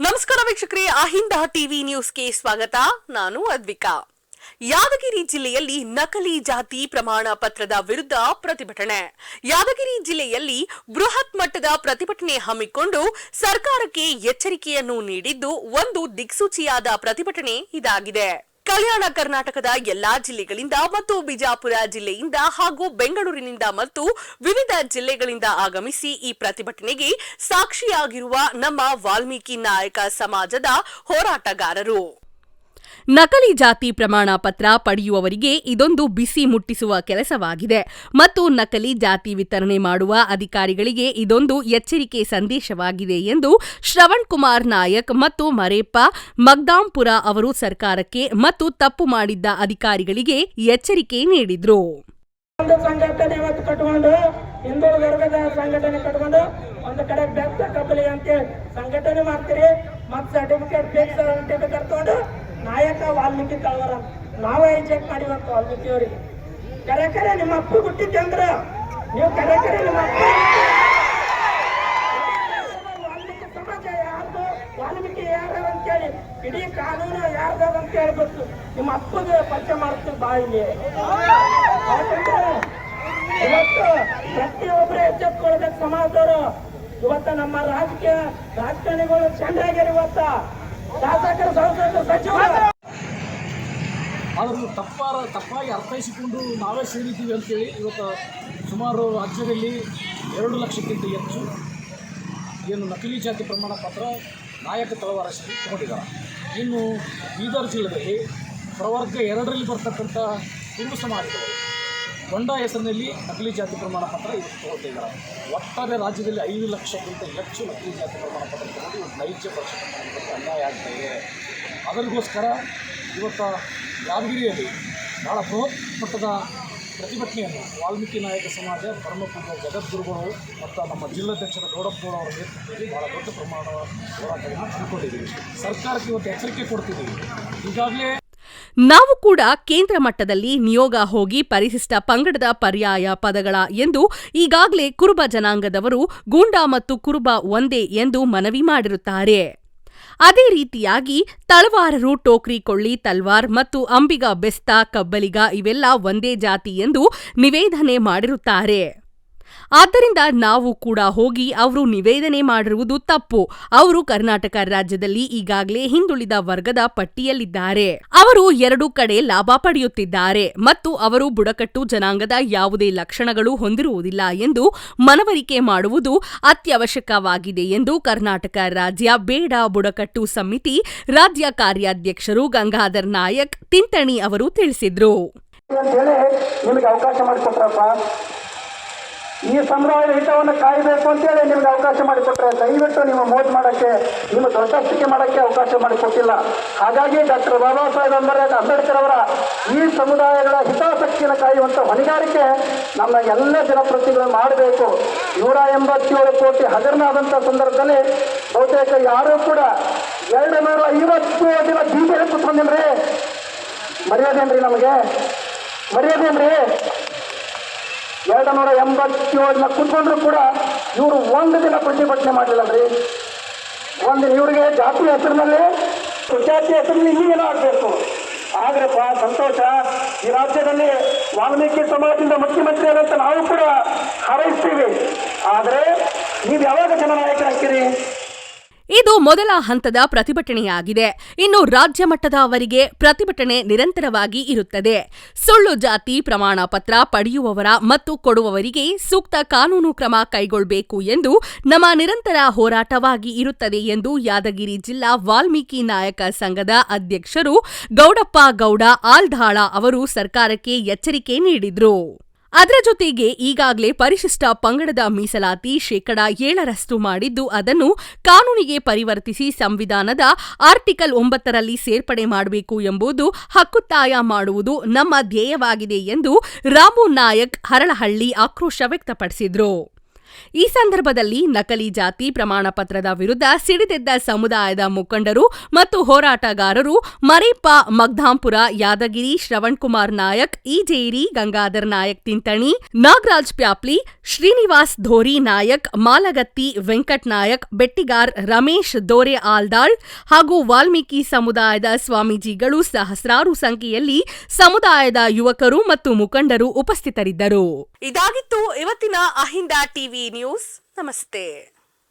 ನಮಸ್ಕಾರ ವೀಕ್ಷಕರೇ ಅಹಿಂದ ಟಿವಿ ನ್ಯೂಸ್ಗೆ ಸ್ವಾಗತ. ನಾನು ಅದ್ವಿಕಾ. ಯಾದಗಿರಿ ಜಿಲ್ಲೆಯಲ್ಲಿ ನಕಲಿ ಜಾತಿ ಪ್ರಮಾಣ ಪತ್ರದ ವಿರುದ್ಧ ಪ್ರತಿಭಟನೆ. ಯಾದಗಿರಿ ಜಿಲ್ಲೆಯಲ್ಲಿ ಬೃಹತ್ ಮಟ್ಟದ ಪ್ರತಿಭಟನೆ ಹಮ್ಮಿಕೊಂಡು ಸರ್ಕಾರಕ್ಕೆ ಎಚ್ಚರಿಕೆಯನ್ನು ನೀಡಿದ್ದು ಒಂದು ದಿಕ್ಸೂಚಿಯಾದ ಪ್ರತಿಭಟನೆ ಇದಾಗಿದೆ. ಕಲ್ಯಾಣ ಕರ್ನಾಟಕದ ಎಲ್ಲಾ ಜಿಲ್ಲೆಗಳಿಂದ ಮತ್ತು ಬಿಜಾಪುರ ಜಿಲ್ಲೆಯಿಂದ ಹಾಗೂ ಬೆಂಗಳೂರಿನಿಂದ ಮತ್ತು ವಿವಿಧ ಜಿಲ್ಲೆಗಳಿಂದ ಆಗಮಿಸಿ ಈ ಪ್ರತಿಭಟನೆಗೆ ಸಾಕ್ಷಿಯಾಗಿರುವ ನಮ್ಮ ವಾಲ್ಮೀಕಿ ನಾಯಕ ಸಮಾಜದ ಹೋರಾಟಗಾರರು. ನಕಲಿ ಜಾತಿ ಪ್ರಮಾಣ ಪತ್ರ ಪಡೆಯುವವರಿಗೆ ಇದೊಂದು ಬಿಸಿ ಮುಟ್ಟಿಸುವ ಕೆಲಸವಾಗಿದೆ. ಮತ್ತು ನಕಲಿ ಜಾತಿ ವಿತರಣೆ ಮಾಡುವ ಅಧಿಕಾರಿಗಳಿಗೆ ಇದೊಂದು ಎಚ್ಚರಿಕೆ ಸಂದೇಶವಾಗಿದೆ ಎಂದು ಶ್ರವಣ್ ಕುಮಾರ್ ನಾಯಕ್ ಮತ್ತು ಮರೇಪ್ಪ ಮಗ್ದಾಂಪುರ ಅವರು ಸರ್ಕಾರಕ್ಕೆ ಮತ್ತು ತಪ್ಪು ಮಾಡಿದ್ದ ಅಧಿಕಾರಿಗಳಿಗೆ ಎಚ್ಚರಿಕೆ ನೀಡಿದ್ರು. ಸಂಘಟನೆ ಹಿಂದುಳಿದ ವರ್ಗದ ಸಂಘಟನೆ ಕಟ್ಕೊಂಡು ಒಂದು ಕಡೆ ಬೆತ್ತ ಅಂತೇಳಿ ಸಂಘಟನೆ ಮಾಡ್ತೀರಿ ಮತ್ ಸರ್ಟಿಫಿಕೇಟ್ ಬೇಕು ಅಂತ ತಗೊಂಡು ನಾಯಕ ವಾಲ್ಮೀಕಿ ಕಳವರ ನಾವೇ ಹೆಜ್ಜೆ ಮಾಡಿವತ್ತು ವಾಲ್ಮೀಕಿ ಅವರಿಗೆ ಕರೆ ಕರೆ ನಿಮ್ಮ ಅಪ್ಪು ಹುಟ್ಟಿದ್ದೆ ಅಂದ್ರೆ ನೀವು ಕರೆ ಕರೆ ನಿಮ್ಮ ಅಪ್ಪ ವಾಲ್ಮೀಕಿ ಸಮಾಜ ಯಾರ್ದು, ವಾಲ್ಮೀಕಿ ಯಾರು ಅಂತೇಳಿ, ಇಡೀ ಕಾನೂನು ಯಾರ್ದು ಅಂತ ಹೇಳ್ಬೇಕು. ನಿಮ್ಮ ಅಪ್ಪಗೆ ಪರಿಚಯ ಮಾಡ್ತೀವಿ ಯಾಕಂದ್ರೆ ಇವತ್ತು ಪ್ರತಿಯೊಬ್ಬರು ಎಚ್ಚೆತ್ಕೊಳ್ಬೇಕು ಸಮಾಜದವರು. ಇವತ್ತ ನಮ್ಮ ರಾಜಕೀಯ ರಾಜಕಾರಣಿಗಳು ಚಂದ್ರಾಗ್ಯಾರ ಇವತ್ತ. ಶಾಸಕರು ಅದನ್ನು ತಪ್ಪಾರ, ತಪ್ಪಾಗಿ ಅರ್ಥೈಸಿಕೊಂಡು ನಾವೇ ಸೇರಿದ್ದೀವಿ ಅಂತೇಳಿ ಇವತ್ತು ಸುಮಾರು ರಾಜ್ಯದಲ್ಲಿ ಎರಡು ಲಕ್ಷಕ್ಕಿಂತ ಹೆಚ್ಚು ಏನು ನಕಲಿ ಜಾತಿ ಪ್ರಮಾಣ ಪತ್ರ ನಾಯಕ ತಳವಾರಷ್ಟು ತಗೊಂಡಿದ್ದಾರೆ ಇನ್ನು ಬೀದರ್ ಜಿಲ್ಲೆಯಲ್ಲಿ ಪ್ರವರ್ಗ ಎರಡರಲ್ಲಿ ಬರ್ತಕ್ಕಂಥ ಹಿಂದೂ ಸಮಾಜಗಳು ಕೊಂಡ ಹೆಸರಿನಲ್ಲಿ ನಕಲಿ ಜಾತಿ ಪ್ರಮಾಣ ಪತ್ರ ಇವತ್ತು ತಗೊಳ್ತಿದ್ದಾರೆ ಒಟ್ಟಾರೆ ರಾಜ್ಯದಲ್ಲಿ ಐದು ಲಕ್ಷಕ್ಕಿಂತ ಹೆಚ್ಚು ನಕಲಿ ಜಾತಿ ಪ್ರಮಾಣ ಪತ್ರ ತಗೊಂಡು ಇವತ್ತು ನೈಜ ಪರಿಷತ್ ಅನ್ಯಾಯ ಆಗ್ತಾ ಇದೆ ಅದರಿಗೋಸ್ಕರ ಇವತ್ತು ಯಾದಗಿರಿಯಲ್ಲಿ ಭಾಳ ಬೃಹತ್ ಮಟ್ಟದ ಪ್ರತಿಭಟನೆಯನ್ನು ವಾಲ್ಮೀಕಿ ನಾಯಕ ಸಮಾಜ ಪರಮಪೂರ್ವ ಜಗದ್ಗುರುಗಳು ಮತ್ತು ನಮ್ಮ ಜಿಲ್ಲಾಧ್ಯಕ್ಷರ ಗೌಡಪ್ಪನವರು ಅವರ ನೇತೃತ್ವದಲ್ಲಿ ಭಾಳ ದೊಡ್ಡ ಪ್ರಮಾಣದ ಹೋರಾಟವನ್ನು ತಿಳ್ಕೊಂಡಿದ್ದೀವಿ ಸರ್ಕಾರಕ್ಕೆ ಇವತ್ತು ಎಚ್ಚರಿಕೆ ಕೊಡ್ತಿದ್ದೀವಿ. ಈಗಾಗಲೇ ನಾವು ಕೂಡ ಕೇಂದ್ರ ಮಟ್ಟದಲ್ಲಿ ನಿಯೋಗ ಹೋಗಿ ಪರಿಶಿಷ್ಟ ಪಂಗಡದ ಪರ್ಯಾಯ ಪದಗಳ ಎಂದು ಈಗಾಗಲೇ ಕುರುಬ ಜನಾಂಗದವರು ಗೂಂಡಾ ಮತ್ತು ಕುರುಬ ಒಂದೇ ಎಂದು ಮನವಿ ಮಾಡಿರುತ್ತಾರೆ. ಅದೇ ರೀತಿಯಾಗಿ ತಳವಾರರು ಟೋಕ್ರಿ, ಕೊಳ್ಳಿ, ತಲ್ವಾರ್ ಮತ್ತು ಅಂಬಿಗ ಬೆಸ್ತ, ಕಬ್ಬಲಿಗ ಇವೆಲ್ಲ ಒಂದೇ ಜಾತಿ ಎಂದು ನಿವೇದನೆ ಮಾಡಿರುತ್ತಾರೆ. ಆದ್ದರಿಂದ ನಾವು ಕೂಡ ಹೋಗಿ ಅವರು ನಿವೇದನೆ ಮಾಡಿರುವುದು ತಪ್ಪು. ಅವರು ಕರ್ನಾಟಕ ರಾಜ್ಯದಲ್ಲಿ ಈಗಾಗಲೇ ಹಿಂದುಳಿದ ವರ್ಗದ ಪಟ್ಟಿಯಲ್ಲಿದ್ದಾರೆ. ಅವರು ಎರಡು ಕಡೆ ಲಾಭ ಪಡೆಯುತ್ತಿದ್ದಾರೆ ಮತ್ತು ಅವರು ಬುಡಕಟ್ಟು ಜನಾಂಗದ ಯಾವುದೇ ಲಕ್ಷಣಗಳು ಹೊಂದಿರುವುದಿಲ್ಲ ಎಂದು ಮನವರಿಕೆ ಮಾಡುವುದು ಅತ್ಯವಶ್ಯಕವಾಗಿದೆ ಎಂದು ಕರ್ನಾಟಕ ರಾಜ್ಯ ಬೇಡ ಬುಡಕಟ್ಟು ಸಮಿತಿ ರಾಜ್ಯ ಕಾರ್ಯಾಧ್ಯಕ್ಷರು ಗಂಗಾಧರ್ ನಾಯಕ್, ತಿಂತಣಿ ಅವರು ತಿಳಿಸಿದ್ರು ಅಂತೇಳಿ ನಿಮಗೆ ಅವಕಾಶ ಮಾಡಿಕೊಟ್ರಪ್ಪ ಈ ಸಮುದಾಯದ ಹಿತವನ್ನು ಕಾಯಬೇಕು ಅಂತೇಳಿ ನಿಮ್ಗೆ ಅವಕಾಶ ಮಾಡಿಕೊಟ್ರೆ ದಯವಿಟ್ಟು ನೀವು ಮೋಜ್ ಮಾಡೋಕ್ಕೆ, ನಿಮ್ಮ ದೊಡ್ಡಸ್ತಿಕೆ ಮಾಡೋಕ್ಕೆ ಅವಕಾಶ ಮಾಡಿಕೊಟ್ಟಿಲ್ಲ ಹಾಗಾಗಿ ಡಾಕ್ಟರ್ ಬಾಬಾ ಸಾಹೇಬ್ ಅಂಬೇಡ್ಕರ್ ಅಂಬೇಡ್ಕರ್ ಅವರ ಈ ಸಮುದಾಯಗಳ ಹಿತಾಸಕ್ತಿಯನ್ನು ಕಾಯುವಂಥ ಹೊಣೆಗಾರಿಕೆ ನಮ್ಮ ಎಲ್ಲ ಜನಪ್ರತಿನಿಧಿಗಳು ಮಾಡಬೇಕು. ನೂರ ಎಂಬತ್ತೇಳು ಕೋಟಿ ಹಗರಣಾದಂಥ ಸಂದರ್ಭದಲ್ಲಿ ಬಹುತೇಕ ಯಾರೂ ಕೂಡ ಎರಡು ನೂರ ಐವತ್ತು ದಿನ ಬೀದಿಗೆ ಮರ್ಯಾದೆ ಮರ್ಯಾದೇನ್ರಿ ನಮಗೆ? ಮರ್ಯಾದೇನ್ರಿ ಎರಡು ನೂರ ಎಂಬತ್ತೇಳನ್ನ ಕುತ್ಕೊಂಡ್ರು ಕೂಡ ಇವರು ಒಂದು ದಿನ ಪ್ರತಿಭಟನೆ ಮಾಡಲಿಲ್ಲ ಒಂದು ಇವರಿಗೆ ಜಾತಿ ಹೆಸರಿನಲ್ಲಿ ಜಾತಿ ಹೆಸರಿನಲ್ಲಿ ಇನ್ನೇನೋ ಆಗಬೇಕು. ಆಗ್ರಪ್ಪ ಸಂತೋಷ. ಈ ರಾಜ್ಯದಲ್ಲಿ ವಾಲ್ಮೀಕಿ ಸಮಾಜದಿಂದ ಮುಖ್ಯಮಂತ್ರಿ ಅಂತ ನಾವು ಕೂಡ ಹಾರೈಸ್ತೀವಿ. ಆದರೆ ನೀವು ಯಾವಾಗ ಜನನಾಯಕರಾಗ್ತೀರಿ? ಇದು ಮೊದಲ ಹಂತದ ಪ್ರತಿಭಟನೆಯಾಗಿದೆ. ಇನ್ನು ರಾಜ್ಯ ಮಟ್ಟದವರೆಗೆ ಪ್ರತಿಭಟನೆ ನಿರಂತರವಾಗಿ ಇರುತ್ತದೆ. ಸುಳ್ಳು ಜಾತಿ ಪ್ರಮಾಣ ಪತ್ರ ಪಡೆಯುವವರ ಮತ್ತು ಕೊಡುವವರಿಗೆ ಸೂಕ್ತ ಕಾನೂನು ಕ್ರಮ ಕೈಗೊಳ್ಳಬೇಕು ಎಂದು ನಮ್ಮ ನಿರಂತರ ಹೋರಾಟವಾಗಿ ಇರುತ್ತದೆ ಎಂದು ಯಾದಗಿರಿ ಜಿಲ್ಲಾ ವಾಲ್ಮೀಕಿ ನಾಯಕ ಸಂಘದ ಅಧ್ಯಕ್ಷರು ಗೌಡಪ್ಪ ಗೌಡ ಆಲ್ಧಾಳ ಅವರು ಸರ್ಕಾರಕ್ಕೆ ಎಚ್ಚರಿಕೆ ನೀಡಿದ್ರು. ಅದರ ಜೊತೆಗೆ ಈಗಾಗಲೇ ಪರಿಶಿಷ್ಟ ಪಂಗಡದ ಮೀಸಲಾತಿ ಶೇಕಡ ಏಳರಷ್ಟು ಮಾಡಿದ್ದು, ಅದನ್ನು ಕಾನೂನಿಗೆ ಪರಿವರ್ತಿಸಿ ಸಂವಿಧಾನದ ಆರ್ಟಿಕಲ್ ಒಂಬತ್ತರಲ್ಲಿ ಸೇರ್ಪಡೆ ಮಾಡಬೇಕು ಎಂಬುದು ಹಕ್ಕುತ್ತಾಯ ಮಾಡುವುದು ನಮ್ಮ ಧ್ಯೇಯವಾಗಿದೆ ಎಂದು ರಾಮು ನಾಯಕ್ ಹರಳಹಳ್ಳಿ ಆಕ್ರೋಶ ವ್ಯಕ್ತಪಡಿಸಿದ್ರು. ಈ ಸಂದರ್ಭದಲ್ಲಿ ನಕಲಿ ಜಾತಿ ಪ್ರಮಾಣ ಪತ್ರದ ವಿರುದ್ಧ ಸಿಡಿದೆದ್ದ ಸಮುದಾಯದ ಮುಖಂಡರು ಮತ್ತು ಹೋರಾಟಗಾರರು ಮರಿಪ, ಮಗ್ಧಾಂಪುರ, ಯಾದಗಿರಿ ಶ್ರವಣ್ ಕುಮಾರ್ ನಾಯಕ್ ಇಜೇರಿ ಗಂಗಾಧರ್ ನಾಯಕ್ ತಿಂತಣಿ, ನಾಗರಾಜ್ ಪ್ಯಾಪ್ಲಿ, ಶ್ರೀನಿವಾಸ್ ಧೋರಿ ನಾಯಕ್, ಮಾಲಗತ್ತಿ, ವೆಂಕಟ್ ನಾಯಕ್, ಬೆಟ್ಟಿಗಾರ್ ರಮೇಶ್ ದೋರೆ ಆಲ್ದಾಳ್ ಹಾಗೂ ವಾಲ್ಮೀಕಿ ಸಮುದಾಯದ ಸ್ವಾಮೀಜಿಗಳು ಸಹಸ್ರಾರು ಸಂಖ್ಯೆಯಲ್ಲಿ ಸಮುದಾಯದ ಯುವಕರು ಮತ್ತು ಮುಖಂಡರು ಉಪಸ್ಥಿತರಿದ್ದರು. ಇದಾಗಿತ್ತು ಇವತ್ತಿನ ಅಹಿಂದ ಟಿವಿ. ന്യൂസ്. നമസ്തേ.